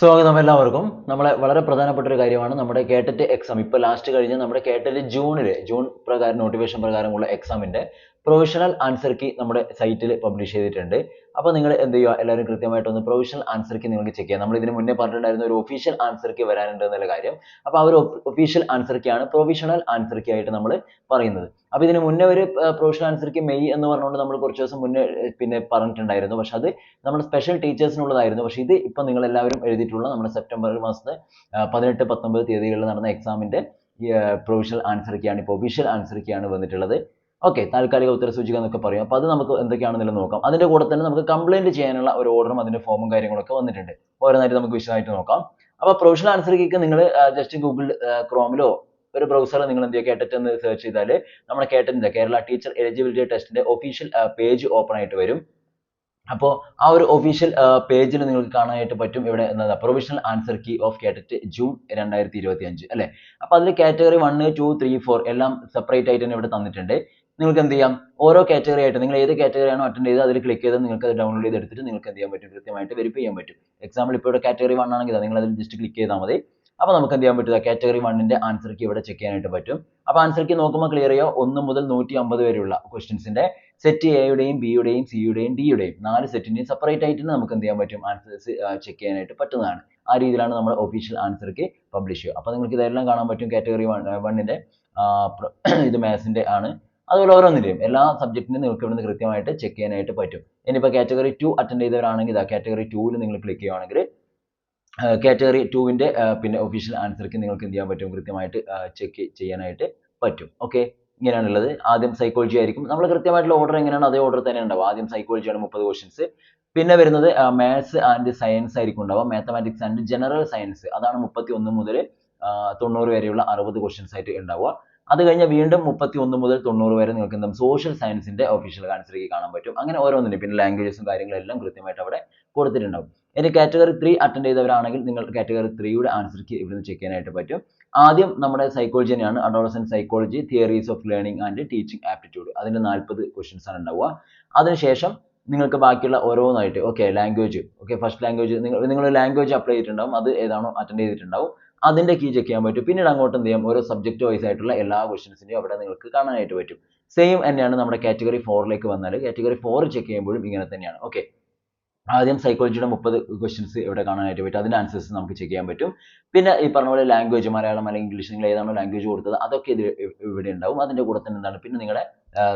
സ്വാഗതം എല്ലാവർക്കും. നമ്മളെ വളരെ പ്രധാനപ്പെട്ട ഒരു കാര്യമാണ് നമ്മുടെ കേട്ടറ്റ് എക്സാം ഇപ്പോൾ ലാസ്റ്റ് കഴിഞ്ഞ് നമ്മുടെ കേട്ടറ്റ് ജൂണിൽ ജൂൺ പ്രകാരം നോട്ടിഫിക്കേഷൻ പ്രകാരമുള്ള എക്സാമിന്റെ പ്രൊവിഷണൽ ആൻസർ കീ നമ്മുടെ സൈറ്റിൽ പബ്ലിഷ് ചെയ്തിട്ടുണ്ട്. അപ്പോൾ നിങ്ങൾ എന്ത് ചെയ്യുക? എല്ലാവരും കൃത്യമായിട്ടൊന്ന് പ്രൊവിഷണൽ ആൻസർ കീ നിങ്ങൾക്ക് ചെക്ക് ചെയ്യാം. നമ്മൾ ഇതിന് മുന്നേ പറഞ്ഞിട്ടുണ്ടായിരുന്ന ഒരു ഒഫീഷ്യൽ ആൻസർ കീ വരാനുണ്ട് എന്നുള്ള കാര്യം. അപ്പോൾ ആ ഒരു ഒഫീഷ്യൽ ആൻസർ കീ ആണ് പ്രൊവിഷണൽ ആൻസർ കീ ആയിട്ട് നമ്മൾ പറയുന്നത്. അപ്പോൾ ഇതിന് മുന്നേ ഒരു ആൻസർ കീ മെയ് എന്ന് പറഞ്ഞുകൊണ്ട് നമ്മൾ കുറച്ച് ദിവസം മുന്നേ പിന്നെ പറഞ്ഞിട്ടുണ്ടായിരുന്നു. പക്ഷെ അത് നമ്മുടെ സ്പെഷ്യൽ ടീച്ചേഴ്സിനുള്ളതായിരുന്നു പക്ഷെ ഇത് ഇപ്പൊ നിങ്ങൾ എല്ലാവരും എഴുതിയിട്ടുള്ള നമ്മുടെ സെപ്റ്റംബർ മാസത്തെ പതിനെട്ട് പത്തൊമ്പത് തീയതികളിൽ നടന്ന എക്സാമിന്റെ പ്രൊവിഷണൽ ആൻസർ കീ ആണ് ഇപ്പോൾ ഒഫീഷ്യൽ ആൻസർ കീ ആണ് വന്നിട്ടുള്ളത്. ഓക്കെ താൽക്കാലിക ഉത്തര സൂചിക എന്നൊക്കെ പറയും. അപ്പോൾ അത് നമുക്ക് എന്തൊക്കെയാണെന്നുള്ളത് നോക്കാം. അതിന്റെ കൂടെ തന്നെ നമുക്ക് കംപ്ലൈന്റ് ചെയ്യാനുള്ള ഒരു ഓർഡറും അതിന്റെ ഫോമും കാര്യങ്ങളൊക്കെ വന്നിട്ടുണ്ട്. ഓരോന്നായിട്ട് നമുക്ക് വിശദമായിട്ട് നോക്കാം. അപ്പോൾ പ്രൊവിഷണൽ ആൻസർ കീക്ക് നിങ്ങൾ ജസ്റ്റ് ഗൂഗിൾ ക്രോമിലോ ഒരു ബ്രൗസർ നിങ്ങൾ എന്ത് ചെയ്യുക കേട്ടറ്റ് എന്ന് സെർച്ച് ചെയ്താൽ നമ്മുടെ കേട്ടറ്റിന്റെ കേരള ടീച്ചർ എലിജിബിലിറ്റി ടെസ്റ്റിന്റെ ഒഫീഷ്യൽ പേജ് ഓപ്പൺ ആയിട്ട് വരും. അപ്പോൾ ആ ഒരു ഒഫീഷ്യൽ പേജിൽ നിങ്ങൾക്ക് കാണാനായിട്ട് പറ്റും ഇവിടെ എന്താ provisional answer key of KTET June രണ്ടായിരത്തി ഇരുപത്തി അഞ്ച് അല്ലേ? അപ്പോൾ അതിൽ category one two three four എല്ലാം സെപ്പറേറ്റ് ആയിട്ട് തന്നെ ഇവിടെ തന്നിട്ടുണ്ട്. നിങ്ങൾക്ക് എന്ത് ചെയ്യാം? ഓരോ കാറ്റഗറി ആയിട്ട് നിങ്ങൾ ഏത് കാറ്റഗറിയാണോ അറ്റൻഡ് ചെയ്ത് അതിൽ ക്ലിക്ക് ചെയ്ത് നിങ്ങൾക്ക് അത് ഡൗൺലോഡ് ചെയ്ത് എടുത്തിട്ട് നിങ്ങൾക്ക് എന്ത് ചെയ്യാൻ പറ്റും? കൃത്യമായിട്ട് വെരിഫൈ ചെയ്യാൻ പറ്റും. എക്സാമ്പിൾ ഇപ്പോൾ ഇവിടെ കാറ്റഗറി വൺ ആണെങ്കിൽ നിങ്ങൾ അതിൽ ജസ്റ്റ് ക്ലിക്ക് ചെയ്താൽ മതി. അപ്പോൾ നമുക്ക് എന്ത് ചെയ്യാൻ പറ്റും? കാറ്റഗറി വണ്ണിന്റെ ആൻസർ കീ ഇവിടെ ചെക്ക് ചെയ്യാനായിട്ട് പറ്റും. അപ്പോൾ ആൻസർ കീ നോക്കുമ്പോൾ ക്ലിയർ ചെയ്യുക. ഒന്ന് മുതൽ നൂറ്റി അമ്പത് വരെയുള്ള ക്വസ്റ്റ്യൻസിന്റെ സെറ്റ് എയുടെയും ബിയുടെയും സിയുടെയും ഡിയുടെയും നാല് സെറ്റിന്റെയും സെപ്പറേറ്റ് ആയിട്ട് നമുക്ക് എന്ത് ചെയ്യാൻ പറ്റും? ആൻസേഴ്സ് ചെക്ക് ചെയ്യാനായിട്ട് പറ്റുന്നതാണ്. ആ രീതിയിലാണ് നമ്മുടെ ഒഫീഷ്യൽ ആൻസർ കീ പബ്ലിഷ് ചെയ്യുക. അപ്പോൾ നിങ്ങൾക്ക് ഇതെല്ലാം കാണാൻ പറ്റും. കാറ്റഗറി വൺ വണ്ണിന്റെ ഇത് മാത്സിന്റെ ആണ്. അതുപോലെ ഓരോന്നിന്റെയും എല്ലാ സബ്ജക്റ്റിനും നിങ്ങൾക്ക് ഇവിടുന്ന് കൃത്യമായിട്ട് ചെക്ക് ചെയ്യാനായിട്ട് പറ്റും. ഇനിയിപ്പോൾ കാറ്റഗറി ടു അറ്റൻഡ് ചെയ്തവരാണെങ്കിൽ ഇതാ കാറ്റഗറി ടൂവിൽ നിങ്ങൾ ക്ലിക്ക് ചെയ്യുവാണെങ്കിൽ കാറ്റഗറി ടുവിന്റെ പിന്നെ ഒഫീഷ്യൽ ആൻസർക്ക് നിങ്ങൾക്ക് എന്ത് ചെയ്യാൻ പറ്റും? കൃത്യമായിട്ട് ചെക്ക് ചെയ്യാനായിട്ട് പറ്റും. ഓക്കെ ഇങ്ങനെയാണുള്ളത്. ആദ്യം സൈക്കോളജി ആയിരിക്കും. നമ്മൾ കൃത്യമായിട്ടുള്ള ഓർഡർ എങ്ങനെയാണ് അതേ ഓർഡർ തന്നെ ഉണ്ടാവും ആദ്യം സൈക്കോളജിയാണ് മുപ്പത് ക്വസ്റ്റ്യൻസ് പിന്നെ വരുന്നത് മാത്സ് ആൻഡ് സയൻസ് ആയിരിക്കും ഉണ്ടാവുക. മാത്തമാറ്റിക്സ് ആൻഡ് ജനറൽ സയൻസ് അതാണ് മുപ്പത്തി ഒന്ന് മുതൽ തൊണ്ണൂറ് വരെയുള്ള അറുപത് ക്വസ്റ്റ്യൻസ് ആയിട്ട് ഉണ്ടാവുക. അത് കഴിഞ്ഞ് വീണ്ടും മുപ്പത്തി ഒന്ന് മുതൽ തൊണ്ണൂറ് വരെ നിങ്ങൾക്ക് എന്താ സോഷ്യൽ സയൻസിന്റെ ഒഫീഷ്യൽ ആൻസറിലേക്ക് കാണാൻ പറ്റും. അങ്ങനെ ഓരോന്നിനും. പിന്നെ ലാംഗ്വേജസും കാര്യങ്ങളെല്ലാം കൃത്യമായിട്ട് അവിടെ കൊടുത്തിട്ടുണ്ടാവും. ഇനി കാറ്റഗറി ത്രീ അറ്റൻഡ് ചെയ്തവരാണെങ്കിൽ നിങ്ങൾ കാറ്റഗറി ത്രീയുടെ ആൻസർക്ക് ഇവിടുന്ന് ചെക്ക് ചെയ്യാനായിട്ട് പറ്റും. ആദ്യം നമ്മുടെ സൈക്കോളജി തന്നെയാണ്. Adolescent psychology theories of learning and teaching aptitude അതിന്റെ നാൽപ്പത് ക്വസ്റ്റ്യൻസ് ആണ് ഉണ്ടാവുക. അതിനുശേഷം നിങ്ങൾക്ക് ബാക്കിയുള്ള ഓരോന്നായിട്ട് okay language okay first language നിങ്ങൾ നിങ്ങൾ ലാംഗ്വേജ് അപ്ലൈ ചെയ്തിട്ടുണ്ടാവും. അത് ഏതാണോ അറ്റൻഡ് ചെയ്തിട്ടുണ്ടാവും. അതിന്റെ കീ ചെക്ക് ചെയ്യാൻ പറ്റും. പിന്നീട് അങ്ങോട്ട് എന്ത് ചെയ്യാം? ഓരോ സബ്ജക്റ്റ് വൈസ് ആയിട്ടുള്ള എല്ലാ ക്വസ്റ്റ്യൻസിന്റെയും അവിടെ നിങ്ങൾക്ക് കാണാനായിട്ട് പറ്റും. സെയിം തന്നെയാണ് നമ്മുടെ കാറ്റഗറി ഫോറിലേക്ക് വന്നാൽ കാറ്റഗറി ഫോർ ചെക്ക് ചെയ്യുമ്പോഴും ഇങ്ങനെ തന്നെയാണ്. ഓക്കെ ആദ്യം സൈക്കോളജിയുടെ മുപ്പത് ക്വസ്റ്റ്യൻസ് ഇവിടെ കാണാനായിട്ട് പറ്റും. അതിന്റെ ആൻസേഴ്സ് നമുക്ക് ചെക്ക് ചെയ്യാൻ പറ്റും. പിന്നെ ഈ പറഞ്ഞ പോലെ ലാംഗ്വേജ് മലയാളം അല്ലെങ്കിൽ ഇംഗ്ലീഷ് നിങ്ങൾ ഏതാണോ ലാംഗ്വേജ് കൊടുത്തത് അതൊക്കെ ഇത് ഇവിടെ ഉണ്ടാവും. അതിന്റെ കൂടെ തന്നെ എന്താണ്? പിന്നെ നിങ്ങളുടെ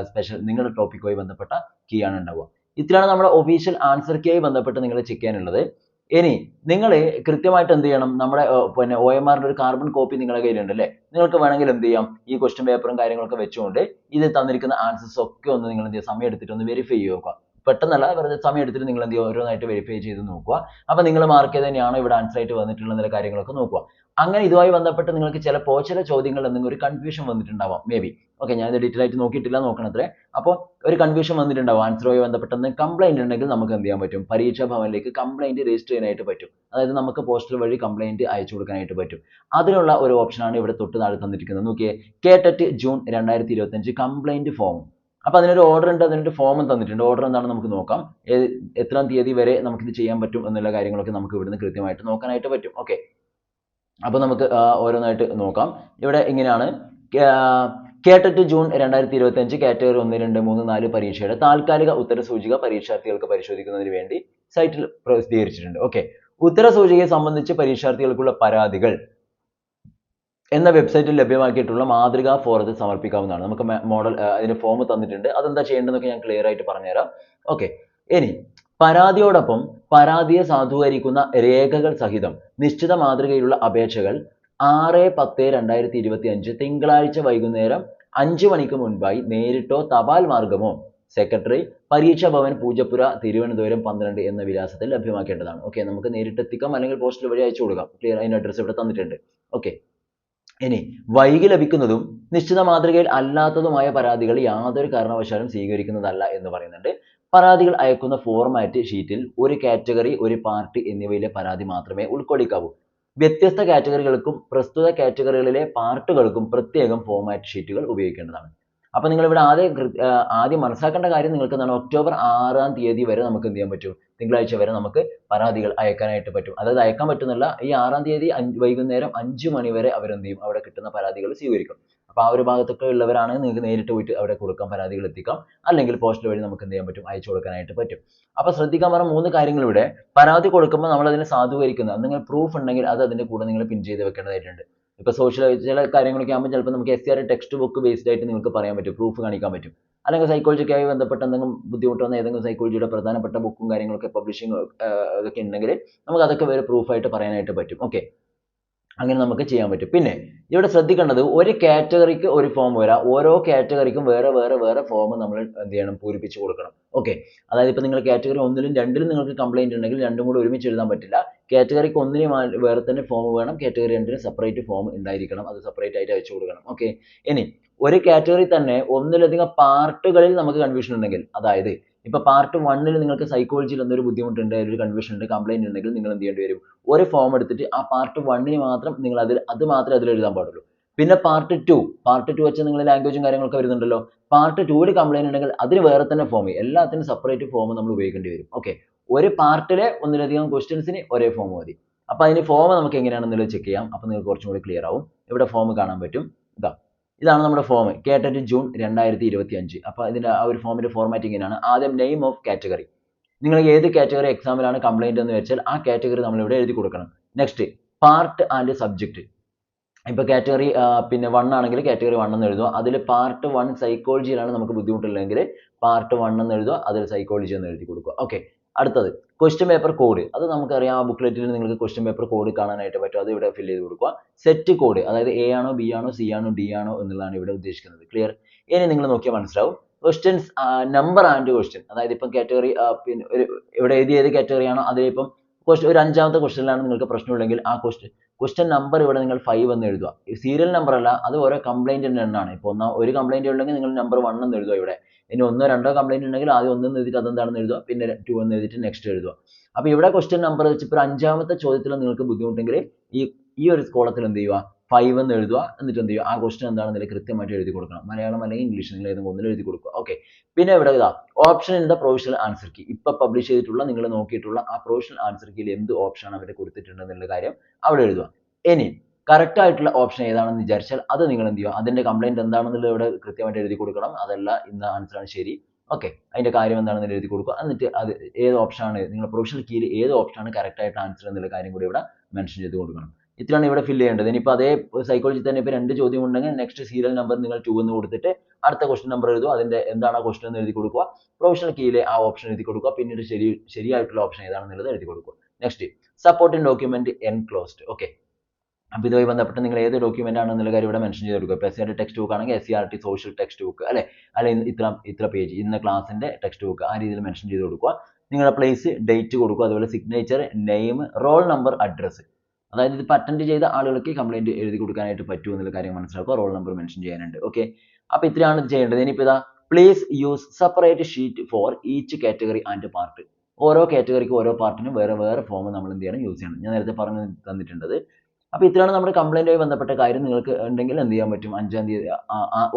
സ്പെഷ്യൽ നിങ്ങളുടെ ടോപ്പിക്കുമായി ബന്ധപ്പെട്ട കീ ആണ് ഉണ്ടാവുക. ഇത്രയാണ് നമ്മുടെ ഒഫീഷ്യൽ ആൻസർ കീയായി ബന്ധപ്പെട്ട് നിങ്ങൾ ചെക്ക് ചെയ്യാനുള്ളത്. ഇനി നിങ്ങൾ കൃത്യമായിട്ട് എന്ത് ചെയ്യണം? നമ്മുടെ പിന്നെ ഒ എം ആറിന്റെ ഒരു കാർബൺ കോപ്പി നിങ്ങളുടെ കയ്യിലുണ്ട് അല്ലേ? നിങ്ങൾക്ക് വേണമെങ്കിൽ എന്ത് ചെയ്യാം? ഈ ക്വസ്റ്റ്യൻ പേപ്പറും കാര്യങ്ങളൊക്കെ വെച്ചുകൊണ്ട് ഇത് തന്നിരിക്കുന്ന ആൻസേഴ്സ് ഒക്കെ ഒന്ന് നിങ്ങൾ എന്ത് ചെയ്യുക? സമയം എടുത്തിട്ട് ഒന്ന് വെരിഫൈ ചെയ്ത് പെട്ടെന്നല്ല വെറുതെ സമയം എടുത്തിട്ട് നിങ്ങൾ എന്ത് ചെയ്യുക ഓരോന്നായിട്ട് വെരിഫൈ ചെയ്ത് നോക്കുക. അപ്പൊ നിങ്ങൾ മാർക്ക് ചെയ്ത് തന്നെയാണോ ഇവിടെ ആൻസർ ആയിട്ട് വന്നിട്ടുള്ള കാര്യങ്ങളൊക്കെ നോക്കുക. അങ്ങനെ ഇതുമായി ബന്ധപ്പെട്ട് നിങ്ങൾക്ക് ചിലപ്പോൾ ചില ചോദ്യങ്ങൾ എന്തെങ്കിലും ഒരു കൺഫ്യൂഷൻ വന്നിട്ടുണ്ടാവാം മേ ബി ഓക്കെ ഞാൻ ഇത് ഡീറ്റെയിൽ ആയിട്ട് നോക്കിയിട്ടില്ല നോക്കണത്രേ. അപ്പോൾ ഒരു കൺഫ്യൂഷൻ വന്നിട്ടുണ്ടാവും. ആൻസറുമായി ബന്ധപ്പെട്ട് എന്തെങ്കിലും കംപ്ലൈന്റ് ഉണ്ടെങ്കിൽ നമുക്ക് എന്ത് ചെയ്യാൻ പറ്റും? പരീക്ഷാ ഭവനിലേക്ക് കംപ്ലൈന്റ് രജിസ്റ്റർ ചെയ്യാനായിട്ട് പറ്റും. അതായത് നമുക്ക് പോസ്റ്റൽ വഴി കംപ്ലൈന്റ് അയച്ചു കൊടുക്കാനായിട്ട് പറ്റും. അതിനുള്ള ഒരു ഓപ്ഷനാണ് ഇവിടെ തൊട്ട് താഴെ തന്നിരിക്കുന്നത്. നോക്കിയേ കേട്ടറ്റ് ജൂൺ രണ്ടായിരത്തി ഇരുപത്തഞ്ച് കംപ്ലൈന്റ് ഫോം അപ്പൊ അതിനൊരു ഓർഡർ ഉണ്ട് അതിനൊരു ഫോമും തന്നിട്ടുണ്ട്. ഓർഡർ എന്താണെന്ന് നമുക്ക് നോക്കാം. എത്ര തീയതി വരെ നമുക്കിത് ചെയ്യാൻ പറ്റും എന്നുള്ള കാര്യങ്ങളൊക്കെ നമുക്ക് ഇവിടുന്ന് കൃത്യമായിട്ട് നോക്കാനായിട്ട് പറ്റും. ഓക്കെ അപ്പോൾ നമുക്ക് ഓരോന്നായിട്ട് നോക്കാം. ഇവിടെ ഇങ്ങനെയാണ്. കേട്ടറ്റ് ജൂൺ രണ്ടായിരത്തി ഇരുപത്തി അഞ്ച് കാറ്റഗറി ഒന്ന് രണ്ട് മൂന്ന് നാല് പരീക്ഷയുടെ താൽക്കാലിക ഉത്തര സൂചിക പരീക്ഷാർത്ഥികൾക്ക് പരിശോധിക്കുന്നതിന് വേണ്ടി സൈറ്റിൽ പ്രസിദ്ധീകരിച്ചിട്ടുണ്ട്. ഓക്കെ ഉത്തര സൂചികയെ സംബന്ധിച്ച് പരീക്ഷാർത്ഥികൾക്കുള്ള പരാതികൾ. എന്ന വെബ്സൈറ്റിൽ ലഭ്യമാക്കിയിട്ടുള്ള മാതൃകാ ഫോറത്തിൽ സമർപ്പിക്കാവുന്നതാണ്. നമുക്ക് മോഡൽ അതിന് ഫോം തന്നിട്ടുണ്ട്. അതെന്താ ചെയ്യേണ്ടതെന്നൊക്കെ ഞാൻ ക്ലിയർ ആയിട്ട് പറഞ്ഞുതരാം. ഓക്കെ ഇനി പരാതിയോടൊപ്പം പരാതിയെ സാധൂകരിക്കുന്ന രേഖകൾ സഹിതം നിശ്ചിത മാതൃകയിലുള്ള അപേക്ഷകൾ ആറ് പത്ത് രണ്ടായിരത്തി ഇരുപത്തി അഞ്ച് തിങ്കളാഴ്ച വൈകുന്നേരം അഞ്ച് മണിക്ക് മുൻപായി നേരിട്ടോ തപാൽ മാർഗമോ സെക്രട്ടറി പരീക്ഷാ ഭവൻ പൂജപ്പുര തിരുവനന്തപുരം പന്ത്രണ്ട് എന്ന വിലാസത്തിൽ ലഭ്യമാക്കേണ്ടതാണ്. ഓക്കെ നമുക്ക് നേരിട്ട് എത്തിക്കാം അല്ലെങ്കിൽ പോസ്റ്റൽ വഴി അയച്ചു കൊടുക്കാം. ക്ലിയർ അതിന്റെ അഡ്രസ്സ് ഇവിടെ തന്നിട്ടുണ്ട്. ഓക്കെ ഇനി വൈകി ലഭിക്കുന്നതും നിശ്ചിത മാതൃകയിൽ അല്ലാത്തതുമായ പരാതികൾ യാതൊരു കാരണവശാലും സ്വീകരിക്കുന്നതല്ല എന്ന് പറയുന്നുണ്ട്. പരാതികൾ അയക്കുന്ന ഫോർമാറ്റ് ഷീറ്റിൽ ഒരു കാറ്റഗറി ഒരു പാർട്ടി എന്നിവയിലെ പരാതി മാത്രമേ ഉൾക്കൊള്ളിക്കാവൂ. വ്യത്യസ്ത കാറ്റഗറികൾക്കും പ്രസ്തുത കാറ്റഗറികളിലെ പാർട്ടുകൾക്കും പ്രത്യേകം ഫോർമാറ്റ് ഷീറ്റുകൾ ഉപയോഗിക്കേണ്ടതാണ്. അപ്പോൾ നിങ്ങൾ ഇവിടെ ആദ്യം ആദ്യം മനസ്സിലാക്കേണ്ട കാര്യം നിങ്ങൾക്ക് എന്താണ് ഒക്ടോബർ ആറാം തീയതി വരെ നമുക്ക് എന്ത് ചെയ്യാൻ പറ്റും? തിങ്കളാഴ്ച വരെ നമുക്ക് പരാതികൾ അയക്കാനായിട്ട് പറ്റും. അതായത് അയക്കാൻ പറ്റുന്നില്ല. ഈ ആറാം തീയതി അഞ്ച് വൈകുന്നേരം അഞ്ച് മണി വരെ അവരെന്ത് ചെയ്യും? അവിടെ കിട്ടുന്ന പരാതികൾ സ്വീകരിക്കും. അപ്പോൾ ആ ഒരു ഭാഗത്തൊക്കെ ഉള്ളവരാണെങ്കിൽ നിങ്ങൾക്ക് നേരിട്ട് പോയിട്ട് അവിടെ കൊടുക്കാൻ പരാതികൾ എത്തിക്കാം. അല്ലെങ്കിൽ പോസ്റ്റ് വഴി നമുക്ക് എന്ത് ചെയ്യാൻ പറ്റും? അയച്ചു കൊടുക്കാനായിട്ട് പറ്റും. അപ്പോൾ ശ്രദ്ധിക്കാൻ പറഞ്ഞ മൂന്ന് കാര്യങ്ങൾ ഇവിടെ പരാതി കൊടുക്കുമ്പോൾ നമ്മൾ അതിനെ സാധൂകരിക്കുന്നത് നിങ്ങൾ പ്രൂഫ് ഉണ്ടെങ്കിൽ അത് അതിന്റെ കൂടെ നിങ്ങൾ പിൻ ചെയ്ത് വെക്കേണ്ടതായിട്ടുണ്ട്. ഇപ്പൊ സോഷ്യൽ ചില കാര്യങ്ങളൊക്കെ ആകുമ്പോൾ ചിലപ്പോൾ നമുക്ക് S C R text book based ആയിട്ട് നിങ്ങൾക്ക് പറയാൻ പറ്റും പ്രൂഫ് കാണിക്കാൻ പറ്റും. അല്ലെങ്കിൽ സൈക്കോളജിക്കായി ബന്ധപ്പെട്ട എന്തെങ്കിലും ബുദ്ധിമുട്ട് വന്ന ഏതെങ്കിലും സൈക്കോളജിയുടെ പ്രധാനപ്പെട്ട ബുക്കും കാര്യങ്ങളൊക്കെ പബ്ലിഷിംഗ് ഇതൊക്കെ ഉണ്ടെങ്കിൽ നമുക്ക് അതൊക്കെ വേറെ പ്രൂഫായിട്ട് പറയാനായിട്ട് പറ്റും. ഓക്കെ അങ്ങനെ നമുക്ക് ചെയ്യാൻ പറ്റും. പിന്നെ ഇവിടെ ശ്രദ്ധിക്കേണ്ടത് ഒരു കാറ്റഗറിക്ക് ഒരു ഫോം വരാം. ഓരോ കാറ്റഗറിക്കും വേറെ വേറെ വേറെ ഫോം നമ്മൾ എന്ത് ചെയ്യണം? പൂരിപ്പിച്ച് കൊടുക്കണം. ഓക്കെ അതായത് ഇപ്പോൾ നിങ്ങൾ കാറ്റഗറി ഒന്നിലും രണ്ടിലും നിങ്ങൾക്ക് കംപ്ലൈന്റ് ഉണ്ടെങ്കിൽ രണ്ടും കൂടി ഒരുമിച്ച് എഴുതാൻ പറ്റില്ല. കാറ്റഗറിക്ക് ഒന്നിന് വേറെ തന്നെ ഫോം വേണം. കാറ്റഗറി രണ്ടിന് സെപ്പറേറ്റ് ഫോം ഉണ്ടായിരിക്കണം. അത് സെപ്പറേറ്റ് ആയിട്ട് അയച്ചു കൊടുക്കണം. ഓക്കെ ഇനി ഒരു കാറ്റഗറി തന്നെ ഒന്നിലധികം പാർട്ടുകളിൽ നമുക്ക് കൺഫ്യൂഷൻ ഉണ്ടെങ്കിൽ അതായത് ഇപ്പൊ പാർട്ട് വണ്ണിൽ നിങ്ങൾക്ക് സൈക്കോളജിയിൽ എന്തൊരു ബുദ്ധിമുട്ടുണ്ട് ഒരു കൺഫ്യൂഷൻ ഉണ്ട് കംപ്ലൈന്റ് ഉണ്ടെങ്കിൽ നിങ്ങൾ എന്ത് ചെയ്യേണ്ടി വരും? ഒരു ഫോം എടുത്തിട്ട് ആ പാർട്ട് വണ്ണിന് മാത്രം നിങ്ങൾ അതിൽ അത് മാത്രമേ അതിൽ എഴുതാൻ പാടുള്ളൂ. പിന്നെ പാർട്ട് ടു പാർട്ട് ടു വെച്ച് നിങ്ങൾ ലാംഗ്വേജും കാര്യങ്ങളൊക്കെ വരുന്നുണ്ടല്ലോ. പാർട്ട് ടൂവിൽ കംപ്ലൈന്റ് ഉണ്ടെങ്കിൽ അതിന് വേറെ തന്നെ ഫോം എല്ലാത്തിനും സെപ്പറേറ്റ് ഫോം നമ്മൾ ഉപയോഗിക്കേണ്ടി വരും. ഓക്കെ ഒരു പാർട്ടിലെ ഒന്നിലധികം ക്വസ്റ്റ്യൻസിന് ഒരേ ഫോം മതി. അപ്പൊ അതിന് ഫോം നമുക്ക് എങ്ങനെയാണെന്നുള്ളത് ചെക്ക് ചെയ്യാം. അപ്പൊ നിങ്ങൾക്ക് കുറച്ചും കൂടി ക്ലിയർ ആവും. ഇവിടെ ഫോം കാണാൻ പറ്റും. ഇതാ. ഇതാണ് നമ്മുടെ ഫോം കേട്ടറ്റ് ജൂൺ രണ്ടായിരത്തി ഇരുപത്തി അഞ്ച് അപ്പൊ ഇതിന്റെ ആ ഒരു ഫോമിന്റെ ഫോർമാറ്റ് ഇങ്ങനെയാണ്. ആദ്യം നെയിം ഓഫ് കാറ്റഗറി നിങ്ങൾ ഏത് കാറ്റഗറി എക്സാമിലാണ് കംപ്ലൈന്റ് എന്ന് വെച്ചാൽ ആ കാറ്റഗറി നമ്മൾ ഇവിടെ എഴുതി കൊടുക്കണം. നെക്സ്റ്റ് പാർട്ട് ആൻഡ് സബ്ജക്റ്റ് ഇപ്പൊ കാറ്റഗറി പിന്നെ വൺ ആണെങ്കിൽ കാറ്റഗറി വൺ എന്ന് എഴുതുക. അതിൽ പാർട്ട് വൺ സൈക്കോളജിയിലാണ് നമുക്ക് ബുദ്ധിമുട്ടുള്ളതെങ്കിൽ പാർട്ട് വൺ എന്ന് എഴുതുക. അതിൽ സൈക്കോളജി എന്ന് എഴുതി കൊടുക്കുക. ഓക്കെ അടുത്തത് ക്വസ്റ്റ്യൻ പേപ്പർ കോഡ് അത് നമുക്കറിയാം ആ ബുക്ക്ലെറ്റിൽ നിങ്ങൾക്ക് ക്വസ്റ്റ്യൻ പേപ്പർ കോഡ് കാണാനായിട്ട് പറ്റും. അത് ഇവിടെ ഫില്ല് ചെയ്ത് കൊടുക്കുക. സെറ്റ് കോഡ് അതായത് എ ആണോ ബി ആണോ സി ആണോ ഡി ആണോ എന്നുള്ളതാണ് ഇവിടെ ഉദ്ദേശിക്കുന്നത്. ക്ലിയർ ഇനി നിങ്ങൾ നോക്കിയാൽ മനസ്സിലാവും. ക്വസ്റ്റ്യൻസ് നമ്പർ ആൻഡ് ക്വസ്റ്റ്യൻ അതായത് ഇപ്പം കാറ്റഗറി പിന്നെ ഒരു ഇവിടെ എഴുതിയ ഏത് കാറ്റഗറി ആണോ അതിലിപ്പം ക്വസ്റ്റ്യൻ ഒരു അഞ്ചാമത്തെ ക്വസ്റ്റ്യനിലാണ് നിങ്ങൾക്ക് പ്രശ്നമുള്ളെങ്കിൽ ആ ക്വസ്റ്റ്യൻ ക്വസ്റ്റ്യൻ നമ്പർ ഇവിടെ നിങ്ങൾ ഫൈവ് എന്ന് എഴുതുക. സീരിയൽ നമ്പർ അല്ല അത് ഓരോ കംപ്ലൈന്റിന്റെ എണ്ണമാണ് ഇപ്പോൾ ഒന്നാ ഒരു കംപ്ലൈന്റ് ഉണ്ടെങ്കിൽ നിങ്ങൾ നമ്പർ വൺ എന്ന് എഴുതുക ഇവിടെ. ഇനി ഒന്നോ രണ്ടോ കംപ്ലൈന്റ് ഉണ്ടെങ്കിൽ ആദ്യം ഒന്നെന്ന് എഴുതിയിട്ട് അതെന്താണെന്ന് എഴുതുക. പിന്നെ ടു എന്ന് എഴുതിയിട്ട് നെക്സ്റ്റ് എഴുതുക. അപ്പോൾ ഇവിടെ ക്വസ്റ്റ്യൻ നമ്പർ വെച്ച് ഇപ്പോൾ അഞ്ചാമത്തെ ചോദ്യത്തിൽ നിങ്ങൾക്ക് ബുദ്ധിമുട്ടെങ്കിൽ ഈ ഈ ഒരു കോളത്തിൽ എന്ത് ചെയ്യുക? ഫൈവ് എന്ന് എഴുതുക. എന്നിട്ട് എന്ത് ചെയ്യുക? ആ ക്വസ്റ്റ്യൻ എന്താണെന്ന് കൃത്യമായിട്ട് എഴുതി കൊടുക്കണം. മലയാളം അല്ലെങ്കിൽ ഇംഗ്ലീഷ് നിങ്ങൾ ഏതെങ്കിലും ഒന്നിൽ എഴുതി കൊടുക്കുക. ഓക്കെ പിന്നെ ഇവിടെ ഇതാ option in the provisional answer key ഇപ്പൊ പബ്ലിഷ് ചെയ്തിട്ടുള്ള നിങ്ങൾ നോക്കിയിട്ടുള്ള ആ പ്രൊവിഷണൽ ആൻസർ കീയിൽ എന്ത് ഓപ്ഷൻ ആണ് അവർ കൊടുത്തിട്ടുണ്ടെന്നുള്ള കാര്യം അവിടെ എഴുതുക. ഇനി കറക്റ്റ് ആയിട്ടുള്ള ഓപ്ഷൻ ഏതാണെന്ന് വിചാരിച്ചാൽ അത് നിങ്ങൾ എന്ത് ചെയ്യുക? അതിന്റെ കംപ്ലൈന്റ് എന്താണെന്നുള്ളത് ഇവിടെ കൃത്യമായിട്ട് എഴുതി കൊടുക്കണം. അതല്ല ഇന്ന ആൻസർ ആണ് ശരി. ഓക്കെ അതിന്റെ കാര്യം എന്താണെന്ന് എഴുതി കൊടുക്കുക. എന്നിട്ട് അത് ഏത് ഓപ്ഷൻ ആണ്? നിങ്ങൾ പ്രൊഫഷണൽ കീയിൽ ഏത് ഓപ്ഷൻ ആണ് കറക്റ്റ് ആയിട്ട് ആൻസർ എന്നുള്ള കാര്യം കൂടി ഇവിടെ മെൻഷൻ ചെയ്ത് കൊടുക്കണം. ഇത്രയാണ് ഇവിടെ ഫില്ല് ചെയ്യേണ്ടത്. ഇനിയിപ്പോൾ അതേ സൈക്കോളജി തന്നെ ഇപ്പോൾ രണ്ട് ചോദ്യം ഉണ്ടെങ്കിൽ നെക്സ്റ്റ് സീരിയൽ നമ്പർ നിങ്ങൾ ടു എന്ന് കൊടുത്തിട്ട് അടുത്ത ക്വസ്റ്റ്യൻ നമ്പർ എഴുതുക. അതിന്റെ എന്താണ് ആ ക്വസ്റ്റ്യൻ എന്ന് എഴുതി കൊടുക്കുക. പ്രൊഫഷണൽ കീയിലെ ആ ഓപ്ഷൻ എഴുതി കൊടുക്കുക. പിന്നീട് ശരി ശരിയായിട്ടുള്ള ഓപ്ഷൻ ഏതാണെന്നുള്ളത് എഴുതി കൊടുക്കുക. Next supporting document enclosed okay അപ്പോൾ ഇതുമായി ബന്ധപ്പെട്ട് നിങ്ങൾ ഏത് ഡോക്യുമെന്റ് ആണെന്നുള്ള കാര്യം ഇവിടെ മെൻഷൻ ചെയ്ത് കൊടുക്കുക. ഇപ്പോൾ S C R T text book ആണെങ്കിൽ S C R T social text book അല്ലെ? അല്ലെങ്കിൽ ഇത്ര ഇത്ര പേജ് ഇന്ന ക്ലാസിന്റെ ടെക്സ്റ്റ് ബുക്ക് ആ രീതിയിൽ മെൻഷൻ ചെയ്ത് കൊടുക്കുക. നിങ്ങളുടെ പ്ലേസ് ഡേറ്റ് കൊടുക്കുക. അതുപോലെ signature name roll number address അതായത് ഇതിപ്പോൾ അറ്റൻഡ് ചെയ്ത ആളുകൾക്ക് കംപ്ലൈന്റ് എഴുതി കൊടുക്കാനായിട്ട് പറ്റുമോ എന്നുള്ള കാര്യം മനസ്സിലാക്കുക. റോൾ നമ്പർ മെൻഷൻ ചെയ്യാനുണ്ട്. ഓക്കെ അപ്പോൾ ഇത്രയാണ് ഇത് ചെയ്യേണ്ടത്. ഇനിയിപ്പോൾ ഇതാ please use separate sheet for each category and part ഓരോ കാറ്റഗറിക്ക് ഓരോ പാർട്ടിനും വേറെ വേറെ ഫോം നമ്മൾ എന്ത് ചെയ്യണം യൂസ് ചെയ്യണം. ഞാൻ നേരത്തെ പറഞ്ഞു തന്നിട്ടുണ്ടത് അപ്പോൾ ഇത്രയാണ് നമ്മുടെ കംപ്ലൈന്റുമായി ബന്ധപ്പെട്ട കാര്യം. നിങ്ങൾക്ക് ഉണ്ടെങ്കിൽ എന്ത് ചെയ്യാൻ പറ്റും? അഞ്ചാം തീയതി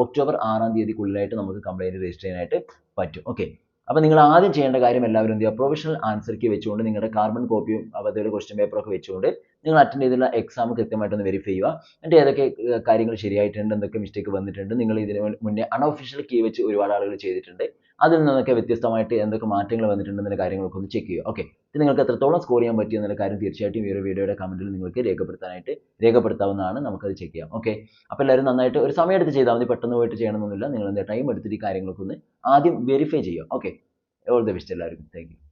ഒക്ടോബർ ആറാം തീയതിക്കുള്ളിലായിട്ട് നമുക്ക് കംപ്ലൈന്റ് രജിസ്റ്റർ ചെയ്യാനായിട്ട് പറ്റും. ഓക്കെ അപ്പോൾ നിങ്ങൾ ആദ്യം ചെയ്യേണ്ട കാര്യം എല്ലാവരും എന്ത് ചെയ്യുക? പ്രൊഫഷണൽ ആൻസർ കീ വെച്ചുകൊണ്ട് നിങ്ങളുടെ കാർബൺ കോപ്പിയും അതുപോലെ ക്വസ്റ്റ്യൻ പേപ്പറൊക്കെ വെച്ചുകൊണ്ട് നിങ്ങൾ അറ്റൻഡ് ചെയ്തിട്ടുള്ള എക്സാം കൃത്യമായിട്ടൊന്ന് വെരിഫൈ ചെയ്യുക. എന്നിട്ട് ഏതൊക്കെ കാര്യങ്ങൾ ശരിയായിട്ടുണ്ട് എന്തൊക്കെ മിസ്റ്റേക്ക് വന്നിട്ടുണ്ട് നിങ്ങൾ ഇതിന് മുന്നേ അൺഒഫീഷ്യൽ കീ വെച്ച് ഒരുപാട് ആളുകൾ ചെയ്തിട്ടുണ്ട്. അതിൽ നിന്നൊക്കെ വ്യത്യസ്തമായിട്ട് എന്തൊക്കെ മാറ്റങ്ങൾ വന്നിട്ടുണ്ട് എന്നുള്ള കാര്യങ്ങളൊക്കെ ഒന്ന് ചെക്ക് ചെയ്യുക. ഓക്കെ ഇത് നിങ്ങൾക്ക് എത്രത്തോളം സ്കോർ ചെയ്യാൻ പറ്റിയ എന്നുള്ള കാര്യം തീർച്ചയായിട്ടും ഈ ഒരു വീഡിയോയുടെ കമന്റിൽ നിങ്ങൾക്ക് രേഖപ്പെടുത്താനായിട്ട് രേഖപ്പെടുത്താവുന്നതാണ്. നമുക്കത് ചെക്ക് ചെയ്യാം. ഓക്കെ അപ്പോൾ എല്ലാവരും നന്നായിട്ട് ഒരു സമയം എടുത്ത് ചെയ്താൽ മതി. പെട്ടെന്ന് പോയിട്ട് ചെയ്യണമെന്നൊന്നുമില്ല. നിങ്ങൾ എന്താ ടൈം എടുത്തിട്ട് ഈ കാര്യങ്ങളൊക്കെ ഒന്ന് ആദ്യം വെരിഫൈ ചെയ്യുക. ഓക്കെ ഓൾ ദ ബെസ്റ്റ് എല്ലാവർക്കും. താങ്ക്